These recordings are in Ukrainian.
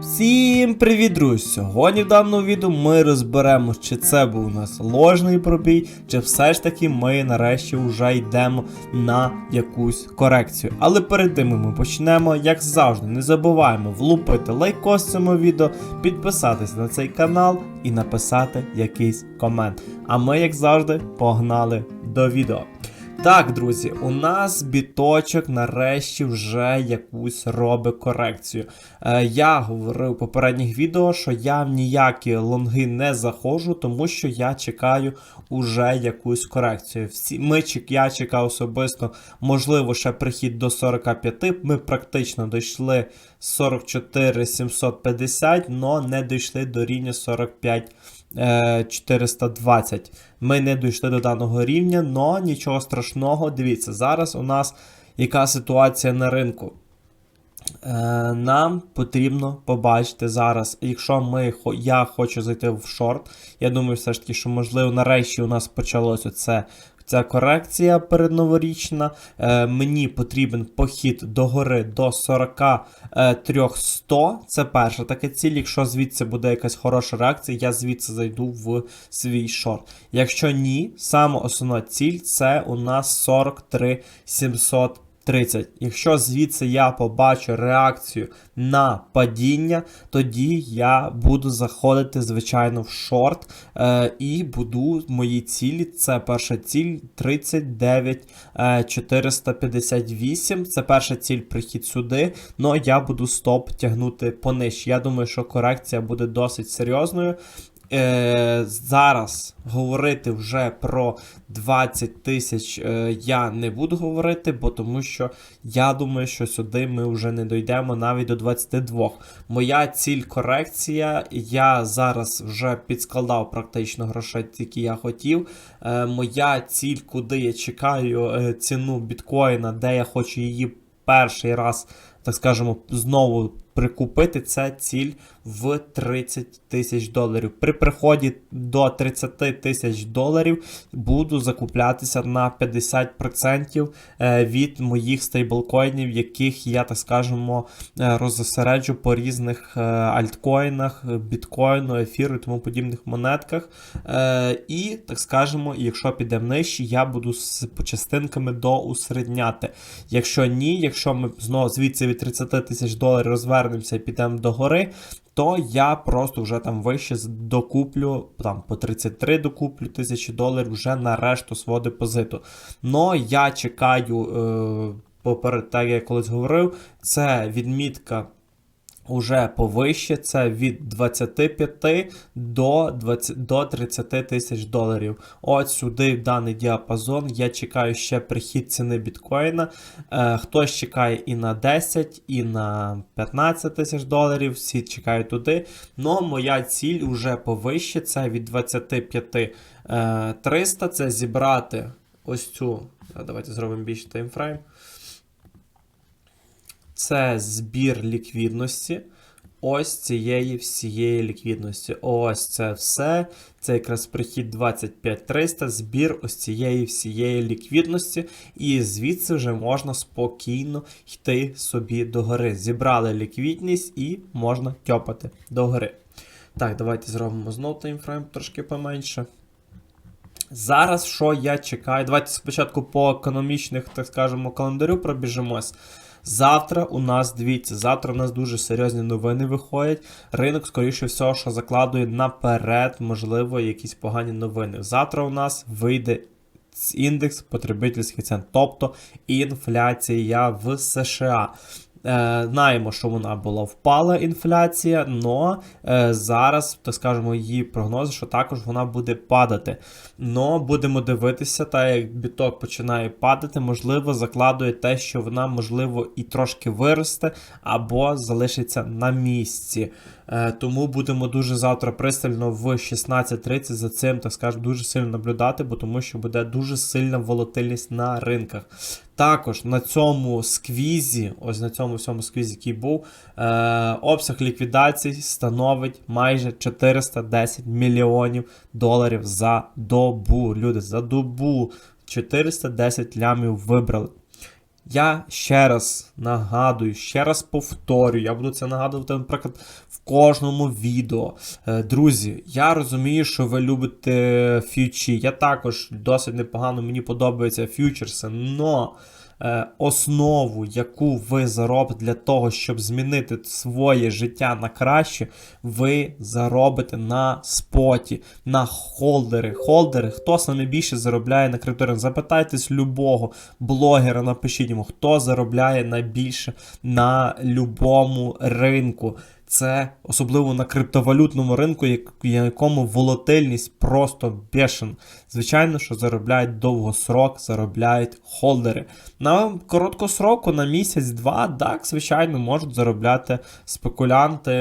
Всім привіт, друзі! Сьогодні в даному відео ми розберемо, чи це був у нас ложний пробій, чи все ж таки ми нарешті вже йдемо на якусь корекцію. Але перед тим ми почнемо, як завжди, не забуваємо влупити лайкос цьому відео, підписатися на цей канал і написати якийсь комент. А ми, як завжди, погнали до відео. Так, друзі, у нас біточок нарешті вже якусь робить корекцію. Е, я говорив в попередніх відео, що я в ніякі лонги не заходжу, тому що я чекаю уже якусь корекцію. Всі, ми, я чекав особисто, можливо, ще прихід до 45. Ми практично дійшли 44 750, але не дійшли до рівня 45 е, 420. Ми не дійшли до даного рівня, але нічого страшного. Дивіться, зараз у нас яка ситуація на ринку. Е, нам потрібно побачити зараз, якщо ми, я хочу зайти в шорт, я думаю, все ж таки, що можливо нарешті у нас почалося це. Ця корекція передноворічна. Е, мені потрібен похід до гори до 43 100. Це перша така ціль. Якщо звідси буде якась хороша реакція, я звідси зайду в свій шорт. Якщо ні, саме основна ціль це у нас 43 700. 30. Якщо звідси я побачу реакцію на падіння, тоді я буду заходити, звичайно, в шорт е, і буду мої цілі. Це перша ціль 39 е, 458. Це перша ціль прихід сюди. Ну я буду стоп тягнути понижче. Я думаю, що корекція буде досить серйозною. Е, зараз говорити вже про 20 тисяч е, я не буду говорити, бо тому що я думаю, що сюди ми вже не дійдемо навіть до 22. Моя ціль корекція. Я зараз вже підскладав практично грошей, які я хотів. Е, моя ціль, куди я чекаю е, ціну біткоїна, де я хочу її перший раз, так скажемо, знову прикупити, це ціль в 30 тисяч доларів. При приході до 30 тисяч доларів буду закуплятися на 50% е, від моїх стейблкоїнів, яких я, так скажемо, е, розосереджу по різних е, альткоїнах, біткоїну, ефіру і тому подібних монетках. І, так скажемо, якщо піде нижче, я буду з частинками доусередняти. Якщо ні, якщо ми знову звідси від 30 тисяч доларів розвернемося і підемо до гори, то я просто вже там вище докуплю, там по 33 докуплю тисячі доларів вже на решту свого депозиту. Но я чекаю, е, поперед так я колись говорив, це відмітка уже повище, це від 25 до 20, до 30 тисяч доларів. От сюди, в даний діапазон, я чекаю ще прихід ціни біткоїна. Е, хтось чекає і на 10, і на 15 тисяч доларів, всі чекають туди. Но моя ціль уже повище, це від 25 е, 300, це зібрати ось цю. Давайте зробимо більше таймфрейм. Це збір ліквідності. Ось цієї всієї ліквідності. Ось це все. Це якраз прихід 25300, збір ось цієї всієї ліквідності. І звідси вже можна спокійно йти собі до гори. Зібрали ліквідність і можна тьопати до гори. Так, давайте зробимо знову таймфрейм трошки поменше. Зараз що я чекаю? Давайте спочатку по економічних, так скажемо, календарю пробіжимось. Завтра у нас, дивіться, завтра у нас дуже серйозні новини виходять. Ринок, скоріше всього, що закладує наперед, можливо, якісь погані новини. Завтра у нас вийде індекс потребительських цін, тобто інфляція в США. Е, знаємо, що вона була впала інфляція, але зараз, так скажемо, її прогнози, що також вона буде падати. Но будемо дивитися, та як біток починає падати, можливо, закладує те, що вона, можливо, і трошки виросте, або залишиться на місці. Е, тому будемо дуже завтра пристально в 16.30 за цим, так скажемо, дуже сильно наблюдати, бо тому що буде дуже сильна волатильність на ринках. Також на цьому сквізі, ось на цьому всьому сквізі, який був, е, обсяг ліквідацій становить майже 410 мільйонів доларів за добу. Люди, за добу 410 лямів вибрали. Я ще раз нагадую, ще раз повторюю, я буду це нагадувати, наприклад, в кожному відео. Е, Друзі, я розумію, що ви любите фьючі. Я також досить непогано мені подобаються фьючерси, но основу, яку ви заробите для того, щоб змінити своє життя на краще, ви заробите на споті, на холдери. Холдери, хто саме більше заробляє на крипторинку? Запитайтесь любого блогера, напишіть йому, хто заробляє найбільше на любому ринку. Це особливо на криптовалютному ринку, якому волатильність просто бешена. Звичайно, що заробляють довгосрок, заробляють холдери. На короткосроку, на місяць-два, так, звичайно, можуть заробляти спекулянти,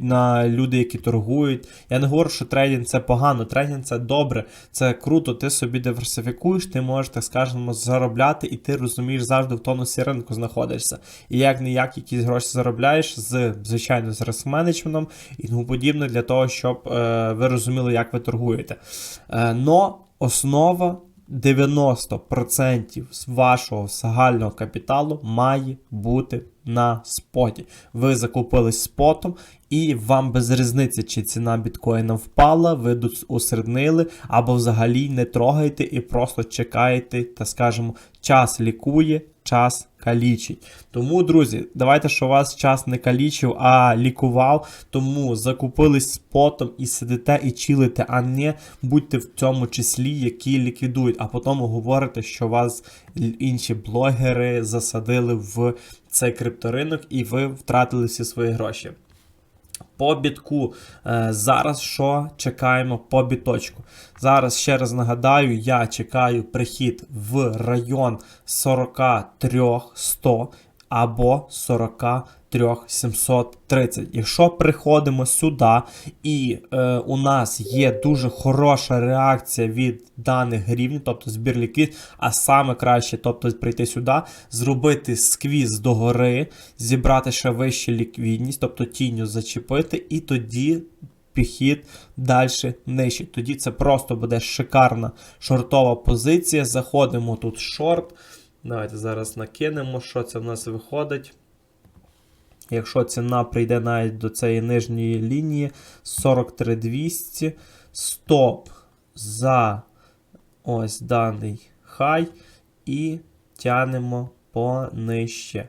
на люди, які торгують. Я не говорю, що трейдинг це погано, трейдинг це добре, це круто, ти собі диверсифікуєш, ти можеш, так скажемо, заробляти, і ти розумієш, завжди в тонусі ринку знаходишся. І як не як якісь гроші заробляєш з, звичайно, з риск-менеджментом і тому подібне для того, щоб е, ви розуміли, як ви торгуєте. Е, но основа 90% з вашого загального капіталу має бути на споті. Ви закупились спотом, і вам без різниці, чи ціна біткоїна впала, ви тут усереднили, або взагалі не трогаєте і просто чекаєте, та скажемо, час лікує, час калічить. Тому, друзі, давайте, що вас час не калічив, а лікував. Тому закупились спотом і сидите і чилите, а не будьте в цьому числі, які ліквідують, а потім говорите, що вас інші блогери засадили в цей крипторинок і ви втратили всі свої гроші. По бітку е, зараз що чекаємо по біточку? Зараз ще раз нагадаю, я чекаю прихід в район 43 100 або 43 730. Якщо приходимо сюди і е, у нас є дуже хороша реакція від даних гривень, тобто збір ліквід, а саме краще, тобто прийти сюди, зробити сквіз догори, зібрати ще вищу ліквідність, тобто тінню зачепити, і тоді піхід далі нижче. Тоді це просто буде шикарна шортова позиція. Заходимо тут шорт. Давайте зараз накинемо, що це в нас виходить. Якщо ціна прийде навіть до цієї нижньої лінії 43200, стоп за ось даний хай і тянемо понижче.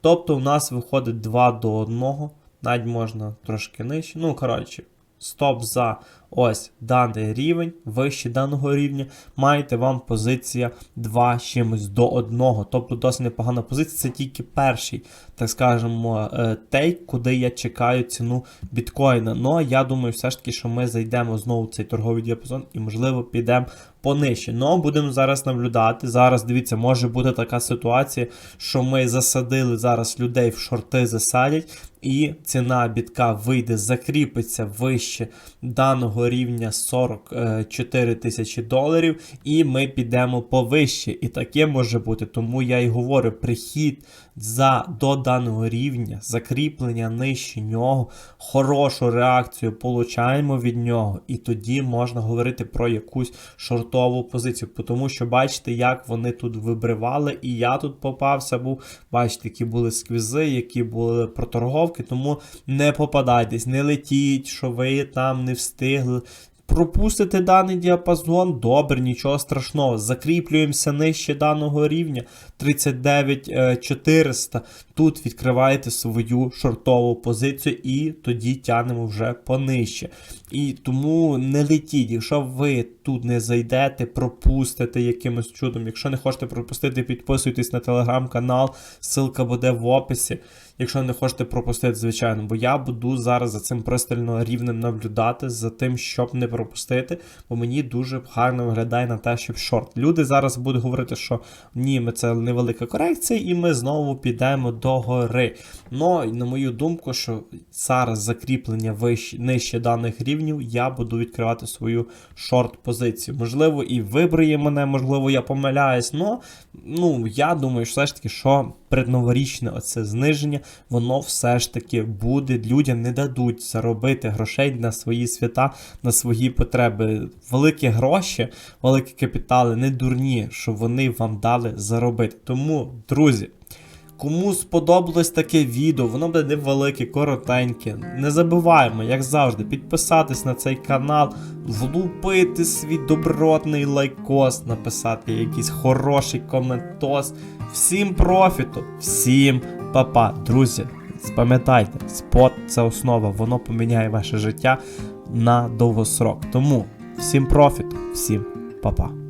Тобто у нас виходить 2 до 1, навіть можна трошки нижче. Ну, коротше, стоп за ось даний рівень, вище даного рівня, маєте вам позиція 2 чимось до 1. Тобто досить непогана позиція, це тільки перший, так скажемо, е, тейк, куди я чекаю ціну біткоїна. Ну, а я думаю, все ж таки, що ми зайдемо знову в цей торговий діапазон і, можливо, підемо понижче. Ну, будемо зараз наблюдати. Зараз дивіться, може бути така ситуація, що ми засадили зараз людей в шорти засадять, і ціна бітка вийде, закріпиться вище даного рівня 44 тисячі доларів, і ми підемо повище. І таке може бути. Тому я й говорю, прихід за до даного рівня, закріплення нижче нього, хорошу реакцію получаємо від нього, і тоді можна говорити про якусь шортову позицію. Тому що бачите, як вони тут вибривали, і я тут попався, був. Бачите, які були сквізи, які були проторговки, тому не попадайтесь, не летіть, що ви там не встигли. Пропустите даний діапазон, добре, нічого страшного. Закріплюємося нижче даного рівня 39400. Тут відкриваєте свою шортову позицію і тоді тянемо вже понижче. І тому не летіть, якщо ви тут не зайдете, пропустите якимось чудом. Якщо не хочете пропустити, підписуйтесь на телеграм-канал, ссылка буде в описі. Якщо не хочете пропустити, звичайно, бо я буду зараз за цим пристально рівнем наблюдати, за тим, щоб не пропустити, бо мені дуже гарно виглядає на те, щоб шорт. Люди зараз будуть говорити, що ні, ми це невелика корекція, і ми знову підемо до гори. Ну, на мою думку, що зараз закріплення вище, нижче даних рівнів, я буду відкривати свою шорт-позицію. Можливо, і вибриє мене, можливо, я помиляюсь, но ну, я думаю, що все ж таки, що предноворічне оце зниження, воно все ж таки буде. Людям не дадуть заробити грошей на свої свята, на свої потреби. Великі гроші, великі капітали не дурні, що вони вам дали заробити. Тому, друзі. Кому сподобалось таке відео, воно буде невелике, коротеньке. Не забуваємо, як завжди, підписатись на цей канал, влупити свій добротний лайкос, написати якийсь хороший коментос. Всім профіту, всім папа. Друзі, пам'ятайте, спот це основа, воно поміняє ваше життя на довгосрок. Тому всім профіту, всім папа.